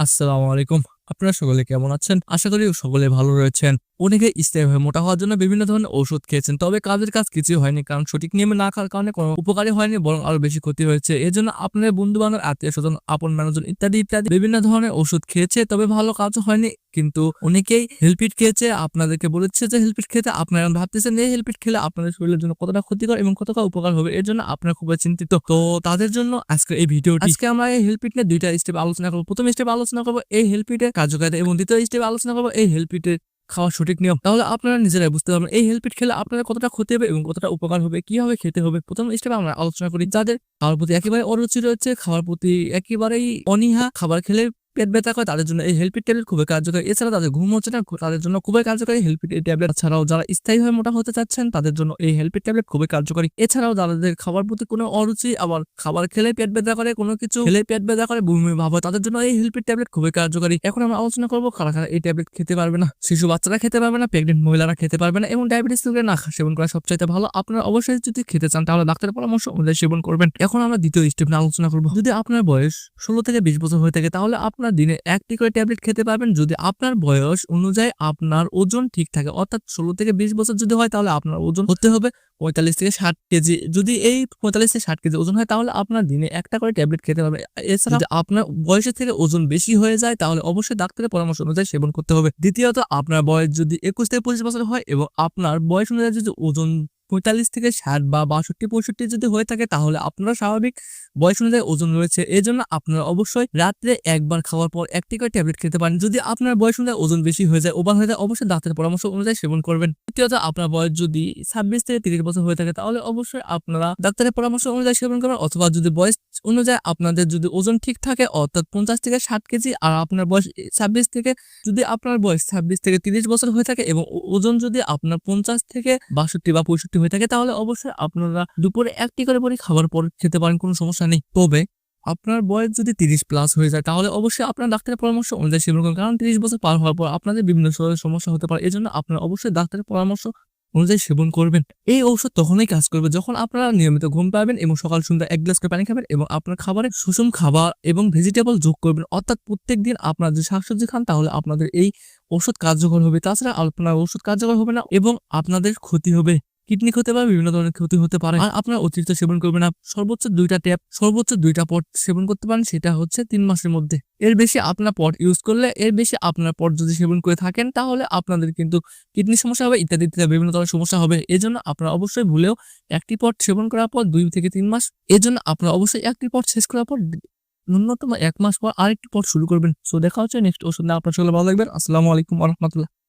আসসালামু আলাইকুম। আপনারা সকলে কেমন আছেন? আশা করি সকলে ভালো রয়েছেন। অনেকে স্থায়ী মোটা হওয়ার জন্য বিভিন্ন ধরনের ওষুধ খেয়েছেন, তবে কাজের কাজ কিছুই হয়নি কারণ সঠিক নিয়মে না খাওয়ার কারণে কোনো উপকারী হয়নি, বরং আরও বেশি ক্ষতি হয়েছে। এর জন্য আপনার বন্ধু বান্ধব আত্মীয় স্বজন আপন মানুষজন ইত্যাদি ইত্যাদি বিভিন্ন ধরনের ওষুধ খেয়েছে, তবে ভালো কাজ হয়নি। কিন্তু অনেকেই হেলপিট খেয়েছে, আপনাদেরকে বলেছে যে হেলপিট খেতে আপনারা ভাবতেছেন এই হেলপিট খেলে আপনাদের শরীরের জন্য কতটা ক্ষতিকর এবং কতটা উপকার হবে, এর জন্য আপনারা খুবই চিন্তিত। তো তাদের জন্য আজকে এই ভিডিওটি আজকে আমরা এই হেলপিট নিয়ে দুইটা স্টেপ আলোচনা করব। প্রথম স্টেপ আলোচনা করব এই হেলপিটের কার্যকারিতা এবং দ্বিতীয় স্টেপ আলোচনা করব এই হেলপিটের খাওয়ার সঠিক নিয়ম, তাহলে আপনারা নিজেরাই বুঝতে পারবেন এই হেলপিট খেলে আপনারা কতটা ক্ষতি হবে এবং কতটা উপকার হবে, কীভাবে খেতে হবে। প্রথম স্টেপে আমরা আলোচনা করি যাদের খাওয়ার প্রতি একেবারে অরুচি রয়েছে, খাওয়ার প্রতি একেবারেই অনীহা, খাবার খেলে পেট ব্যথা করে, তাদের জন্য এই হেলপিট ট্যাবলেট খুবই কার্যকরী। এছাড়া তাদের ঘুম হচ্ছে না, তাদের জন্য খুবই কার্যকরী হেলপিট ট্যাবলেট। ছাড়াও যারা স্থায়ীভাবে মোটা হতে চাচ্ছেন, তাদের জন্য এই হেলপিট ট্যাবলেট খুবই কার্যকরী। এছাড়াও যাদের খাবার প্রতি কোনো অরুচি, আবার খাবার খেলে পেট ব্যথা করে, কোনো কিছু খেলে পেট ব্যথা করে, বমি ভাব হয়, তাদের জন্য এই হেলপিট ট্যাবলেট খুবই কার্যকরী। এখন আমরা আলোচনা করব, কারা কারা এই ট্যাবলেট খেতে পারবে না? শিশু বাচ্চারা খেতে পারবে না, প্রেগনেন্ট মহিলারা খেতে পারবে না, এবং ডায়াবেটিস রোগের না সেবন করা সবচাইতে ভালো। আপনারা অবশ্যই যদি খেতে চান, তাহলে ডাক্তারের পরামর্শ অনুযায়ী সেবন করবেন। এখন আমরা দ্বিতীয় স্টেপ নিয়ে আলোচনা করব। যদি আপনার বয়স ষোলো থেকে বিশ বছর হয়ে থাকে, তাহলে আপনার দিনে একটি করে ট্যাবলেট খেতে পারবেন যদি আপনার বয়স অনুযায়ী আপনার ওজন ঠিক থাকে। অর্থাৎ ষোলো থেকে বিশ বছর যদি হয় তাহলে আপনার ওজন হতে হবে পঁয়তাল্লিশ থেকে ষাট কেজি। যদি এই পঁয়তাল্লিশ থেকে ষাট কেজি ওজন হয় তাহলে আপনার দিনে একটা করে ট্যাবলেট খেতে হবে এছাড়া আপনার বয়সের থেকে ওজন বেশি হয়ে যায় তাহলে অবশ্যই ডাক্তারের পরামর্শ অনুযায়ী সেবন করতে হবে। দ্বিতীয়ত, আপনার বয়স যদি একুশ থেকে পঁচিশ বছর হয় এবং আপনার বয়স অনুযায়ী যদি ওজন পঁয়তাল্লিশ থেকে ষাট বা বাষট্টি, পঁয়ষট্টি যদি হয়ে থাকে তাহলে আপনার স্বাভাবিক বয়স অনুযায়ী ওজন রয়েছে। এই জন্য আপনারা অবশ্যই রাত্রে একবার খাওয়ার পর একটি করে ট্যাবলেট খেতে পারেন। যদি আপনার বয়স অনুযায়ী ওজন বেশি হয়ে যায় ওভার হয়ে যায়, অবশ্যই ডাক্তারের পরামর্শ অনুযায়ী সেবন করবেন। তৃতীয়ত আপনার বয়স যদি ছাব্বিশ থেকে তিরিশ বছর হয়ে থাকে তাহলে অবশ্যই আপনারা ডাক্তারের পরামর্শ অনুযায়ী সেবন করবেন অথবা যদি বয়স অনুযায়ী আপনাদের যদি ওজন ঠিক থাকে, অর্থাৎ পঞ্চাশ থেকে ষাট কেজি আর আপনার বয়স ছাব্বিশ থেকে, যদি আপনার বয়স ছাব্বিশ থেকে তিরিশ বছর হয়ে থাকে এবং ওজন যদি আপনার পঞ্চাশ থেকে বাষট্টি বা পঁয়ষট্টি হয়ে থাকে, তাহলে অবশ্যই আপনারা দুপুরে একটি করে পরে খাবার পর খেতে পারেন, কোনো সমস্যা নেই। তবে আপনার বয়স যদি তিরিশ প্লাস হয়ে যায়, তাহলে অবশ্যই আপনার ডাক্তারের পরামর্শ অনুযায়ী সেবন করুন কারণ তিরিশ বছর পার হওয়ার পর আপনাদের বিভিন্ন শরীরের সমস্যা হতে পারে এই জন্য আপনারা অবশ্যই ডাক্তারের পরামর্শ অনুযায়ী সেবন করবেন। এই ঔষধ তখনই কাজ করবে যখন আপনারা নিয়মিত ঘুম পাবেন এবং সকাল সন্ধ্যা এক গ্লাস করে পানি খাবেন এবং আপনার খাবারে সুষম খাবার এবং ভেজিটেবল যোগ করবেন। অর্থাৎ প্রত্যেক দিন আপনারা যদি শাকসবজি খান, তাহলে আপনাদের এই ওষুধ কার্যকর হবে। তাছাড়া আপনার ওষুধ কার্যকর হবে না এবং আপনাদের ক্ষতি হবে। কিডনি হতে পারে বিভিন্ন ধরনের ক্ষতি হতে পারে। আর আপনার অতিরিক্ত সেবন করবেন না। সর্বোচ্চ দুইটা ট্যাপ সর্বোচ্চ দুইটা পট সেবন করতে পারেন, সেটা হচ্ছে তিন মাসের মধ্যে। এর বেশি আপনার পট ইউজ করলে, এর বেশি আপনার পট যদি সেবন করে থাকেন, তাহলে আপনাদের কিন্তু কিডনি সমস্যা হবে, ইত্যাদি ইত্যাদি, বিভিন্ন ধরনের সমস্যা হবে। এই জন্য আপনারা অবশ্যই ভুলেও একটি পট সেবন করার পর দুই থেকে তিন মাস এর জন্য আপনারা অবশ্যই একটি পট শেষ করার পর ন্যূনতম এক মাস পর আরেকটি পট শুরু করবেন। সো দেখা হচ্ছে নেক্সট ওষুধ আপনার সকলে ভালো লাগবেন আসসালামু আলাইকুম রহমতুল্লাহ।